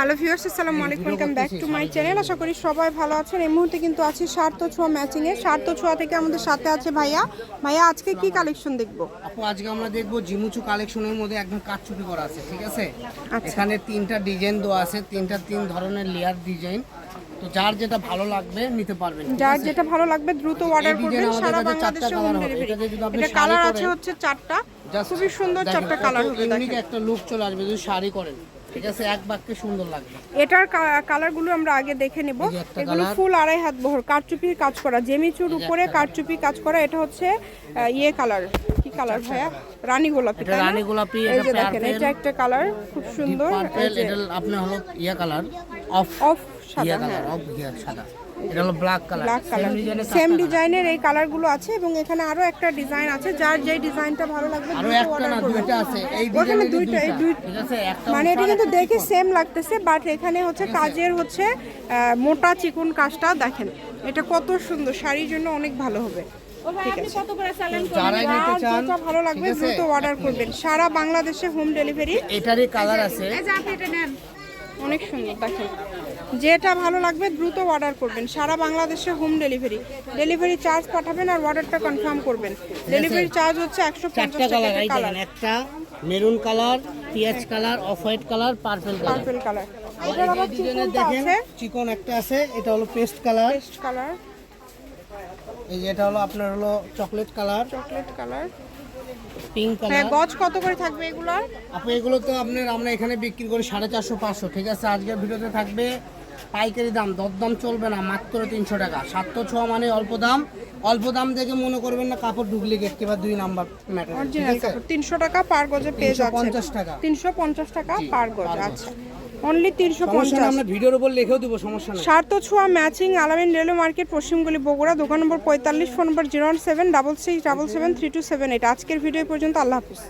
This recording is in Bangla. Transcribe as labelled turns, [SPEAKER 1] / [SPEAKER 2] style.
[SPEAKER 1] হ্যালো ভিউয়ার্স আসসালামু আলাইকুম welcome back to my channel আশা করি সবাই ভালো আছেন এই মুহূর্তে কিন্তু আছি সার্থ ছোঁয়া ম্যাচিং এ সার্থ ছোঁয়া থেকে আমাদের সাথে আছে ভাইয়া ভাইয়া আজকে কি কালেকশন দেখব
[SPEAKER 2] আপু আজকে আমরা দেখব জিমুচু কালেকশনের মধ্যে একদম কাটচুপি করা আছে ঠিক আছে। এখানে তিনটা ডিজাইন দেওয়া আছে তিনটা তিন ধরনের লেয়ার ডিজাইন তো যার যেটা ভালো লাগবে নিতে পারবেন।
[SPEAKER 1] যার যেটা ভালো লাগবে দ্রুত অর্ডার করবেন। সারা বাংলাদেশে হোম ডেলিভারি
[SPEAKER 2] এটা যদি আপনি
[SPEAKER 1] এটা কালার আছে হচ্ছে চারটা। খুবই সুন্দর চারটা কালার হবে
[SPEAKER 2] একটা লুক চলে আসবে যদি শাড়ি করেন। ঠিক আছে এক বাক্যে সুন্দর লাগবে।
[SPEAKER 1] এটার কালারগুলো আমরা আগে দেখে নেব। এগুলো ফুল আড়াই হাত বহর কারচুপির কাজ করা। জেমিচুর উপরে কারচুপি কাজ করা এটা হচ্ছে ইয়ে কালার। কি কালার ভাইয়া? রানী গোলাপি
[SPEAKER 2] এটা রানী গোলাপি
[SPEAKER 1] এই যে দেখেন এটা একটা কালার খুব সুন্দর।
[SPEAKER 2] এটা আপনার হলো ইয়া কালার অফ
[SPEAKER 1] অফ সাদা হ্যাঁ।
[SPEAKER 2] কালার অফ ইয়া সাদা। এটা হলো black colour
[SPEAKER 1] black colour same ডিজাইনের এই কালারগুলো আছে এবং এখানে আরও একটা ডিজাইন আছে যার যেই ডিজাইনটা ভালো লাগবে আরও
[SPEAKER 2] একটা না দুইটা আছে। এই
[SPEAKER 1] ওখানে দুইটা এই দুই
[SPEAKER 2] ঠিক আছে? একটা
[SPEAKER 1] মানে এটা কিন্তু দেখে সেম লাগতেছে বাট এখানে হচ্ছে কাজের হচ্ছে মোটা চিকন কাজটা দেখেন এটা কত সুন্দর শাড়ির জন্য অনেক ভালো হবে। ভালো লাগবে দ্রুত অর্ডার করবেন। সারা বাংলাদেশে হোম ডেলিভারি
[SPEAKER 2] এটারই কালার আছে।
[SPEAKER 1] অনেক সুন্দর দেখেন। যেটা ভালো লাগবে দ্রুত অর্ডার করবেন। সারা বাংলাদেশে হোম ডেলিভারি ডেলিভারি চার্জ পাঠাবেন আর অর্ডারটা কনফার্ম করবেন। ডেলিভারি চার্জ হচ্ছে একশো পঞ্চাশ টাকা
[SPEAKER 2] একটা মেরুন কালার পিঁয়াজ colour off white colour purple colour
[SPEAKER 1] purple colour এটার আবার
[SPEAKER 2] দেখেন
[SPEAKER 1] আছে।
[SPEAKER 2] চিকন একটা আছে এটা হলো পেস্ট কালার
[SPEAKER 1] পেস্ট কালার
[SPEAKER 2] এই যে এটা হলো আপনার হলো chocolate colour
[SPEAKER 1] chocolate colour
[SPEAKER 2] pink
[SPEAKER 1] হ্যাঁ
[SPEAKER 2] কালার
[SPEAKER 1] গজ কত করে থাকবে এগুলো
[SPEAKER 2] আপু এগুলো তো আপনার আমরা এখানে বিক্রি করি সাড়ে চারশো পাঁচশো ঠিক আছে? আজকের ভিডিওতে থাকবে পাইকারি দাম দরদাম চলবে না মাত্র তিনশো টাকা। সাতশো ছোয়া মানে অল্প দাম। অল্প দাম দেখে মনে করবেন না কাপড় ডুপ্লিকেট কিংবা দুই নাম্বার ম্যাটার
[SPEAKER 1] তিনশো টাকা পার গজে পেয়ে যাচ্ছে।
[SPEAKER 2] 350 টাকা।
[SPEAKER 1] তিনশো পঞ্চাশ টাকা পার গজ আচ্ছা। অনলি তিনশো পঞ্চাশ।
[SPEAKER 2] আমরা ভিডিওর উপর লিখেও দেবো সমস্যা নেই।
[SPEAKER 1] সার্থ ছোঁয়া ম্যাচিং আলামিন রেলওয়ে মার্কেট পশ্চিমগুলি বগুড়া দোকান নম্বর পঁয়তাল্লিশ phone number zero seven double six double seven three two seven eight. আজকের ভিডিও পর্যন্ত আল্লাহ হাফিজ।